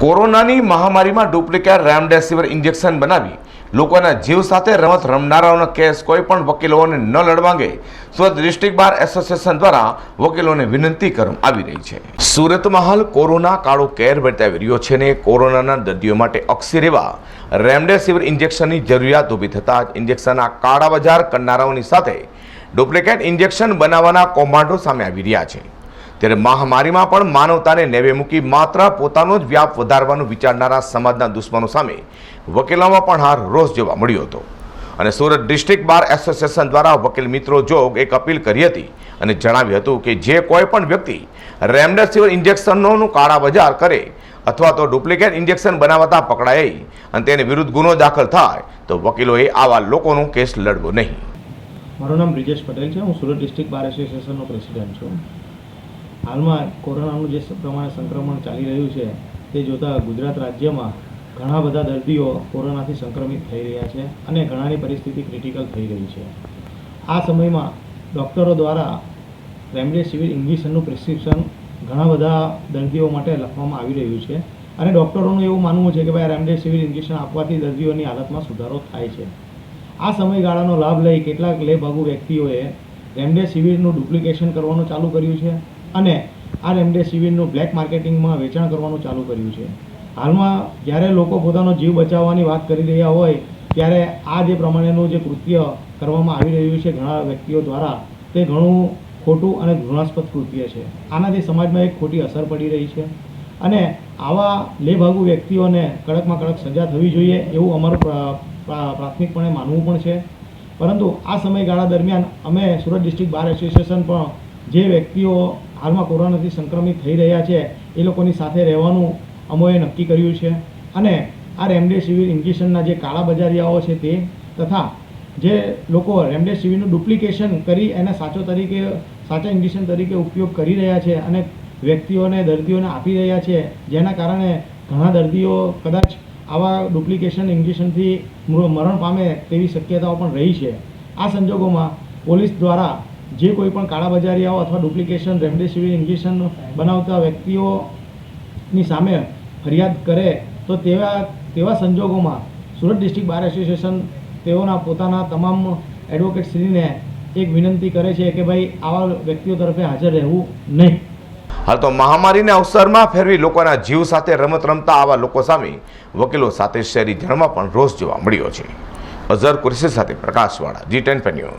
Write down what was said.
કોરોનાની મહામારીમાં duplicate remdesivir injection બનાવી લોકોના જીવ સાથે રમત રમનારાઓનો કેસ કોઈ પણ વકીલોને ન લડવા અંગે સુરત ડિસ્ટ્રિક્ટ બાર એસોસિએશન દ્વારા વકીલોને વિનંતી કરવામાં આવી રહી છે. સુરતમાં હાલ કોરોના કાળો કેર વર્તાવી રહ્યો છે ને કોરોનાના દર્દીઓ માટે ઓક્સિર એવા રેમડેસિવિર ઇન્જેક્શનની જરૂરિયાત ઊભી થતાં જ ઇન્જેક્શનના કાળા બજાર કરનારાઓની સાથે ડુપ્લિકેટ ઇન્જેક્શન બનાવવાના કૌભાંડો સામે આવી રહ્યા છે. ત્યારે મહામારીમાં પણ માનવતાને નેવે મૂકી માત્ર પોતાનો જ વ્યાપ વધારવાનું વિચારનારા સમાજના દુશ્મનો સામે વકીલોમાં પણ હાર રોષ જોવા મળ્યો હતો. અને સુરત ડિસ્ટ્રિક્ટ બાર એસોસિએશન દ્વારા વકીલ મિત્રો જોગ એક અપીલ કરી હતી અને જણાવ્યું હતું કે જે કોઈ પણ વ્યક્તિ રેમડેસિવિર ઇન્જેક્શનોનું કાળા બજાર કરે અથવા તો ડુપ્લિકેટ ઇન્જેક્શન બનાવતા પકડાય અને તેને વિરુદ્ધ ગુનો દાખલ થાય, તો વકીલોએ આવા લોકોનો કેસ લડવો નહીં. મારું નામ બ્રિજેશ પટેલ છે. હું સુરત ડિસ્ટ્રિક્ટ બાર એસોસિએશનનો પ્રેસિડેન્ટ છું. હાલમાં કોરોનાનું જે પ્રમાણે સંક્રમણ ચાલી રહ્યું છે, તે જોતાં ગુજરાત રાજ્યમાં ઘણા બધા દર્દીઓ કોરોનાથી સંક્રમિત થઈ રહ્યા છે અને ઘણાની પરિસ્થિતિ ક્રિટિકલ થઈ રહી છે. આ સમયમાં ડૉક્ટરો દ્વારા રેમડેસિવિર ઇન્જેક્શનનું પ્રિસ્ક્રિપ્શન ઘણા બધા દર્દીઓ માટે લખવામાં આવી રહ્યું છે અને ડૉક્ટરોનું એવું માનવું છે કે ભાઈ રેમડેસિવિર ઇન્જેક્શન આપવાથી દર્દીઓની હાલતમાં સુધારો થાય છે. આ સમયગાળાનો લાભ લઈ કેટલાક લેભાગુ વ્યક્તિઓએ રેમડેસિવિરનું ડુપ્લિકેશન કરવાનું ચાલુ કર્યું છે. અને આ રેમડેસિવિરનું બ્લેક માર્કેટિંગમાં વેચાણ કરવાનું ચાલુ કર્યું છે. હાલમાં જ્યારે લોકો પોતાનો જીવ બચાવવાની વાત કરી રહ્યા હોય, ત્યારે આ જે પ્રમાણેનું જે કૃત્ય કરવામાં આવી રહ્યું છે ઘણા વ્યક્તિઓ દ્વારા, તે ઘણું ખોટું અને ઘૃણાસ્પદ કૃત્ય છે. આનાથી સમાજમાં એક ખોટી અસર પડી રહી છે. અને આવા લેભાગુ વ્યક્તિઓને કડકમાં કડક સજા થવી જોઈએ એવું અમારું પ્રા- પ્રા- પ્રાથમિકપણે માનવું પણ છે. પરંતુ આ સમયગાળા દરમિયાન અમે સુરત ડિસ્ટ્રિક્ટ બાર એસોસિએશન પણ જે વ્યક્તિઓ હાલમાં કોરોનાથી સંક્રમિત થઈ રહ્યા છે, એ લોકોની સાથે રહેવાનું અમોએ નક્કી કર્યું છે. અને આ રેમડેસિવિર ઇન્જેક્શનના જે કાળા બજારિયાઓ છે તે તથા જે લોકો રેમડેસિવિરનું ડુપ્લિકેશન કરી એને સાચો તરીકે, સાચા ઇન્જેક્શન તરીકે ઉપયોગ કરી રહ્યા છે અને વ્યક્તિઓને દર્દીઓને આપી રહ્યા છે, જેના કારણે ઘણા દર્દીઓ કદાચ આવા ડુપ્લિકેશન ઇન્જેક્શનથી મરણ પામે તેવી શક્યતાઓ પણ રહી છે. આ સંજોગોમાં પોલીસ દ્વારા જે કોઈ પણ કાળાબજારીયાઓ અથવા ડુપ્લિકેશન, રેમડેસિવિર ઇન્જેક્શન બનાવતા વ્યક્તિઓની સામે ફરિયાદ કરે, તો તેવા તેવા સંજોગોમાં સુરત ડિસ્ટ્રિક્ટ બાર એસોસિએશન તેઓના પોતાના તમામ એડવોકેટશ્રીને એક વિનંતી કરે છે કે ભાઈ, આવા વ્યક્તિઓ તરફે હાજર રહેવું નહીં. હાલ તો મહામારીને અવસરમાં ફેરવી લોકોના જીવ સાથે રમત રમતા આવા લોકો સામે વકીલો સાથે શહેરી શહેરીજનમાં પણ રોષ જોવા મળ્યો છે. અઝર કુરેશી સાથે પ્રકાશવાળા જી ટેન ન્યૂઝ.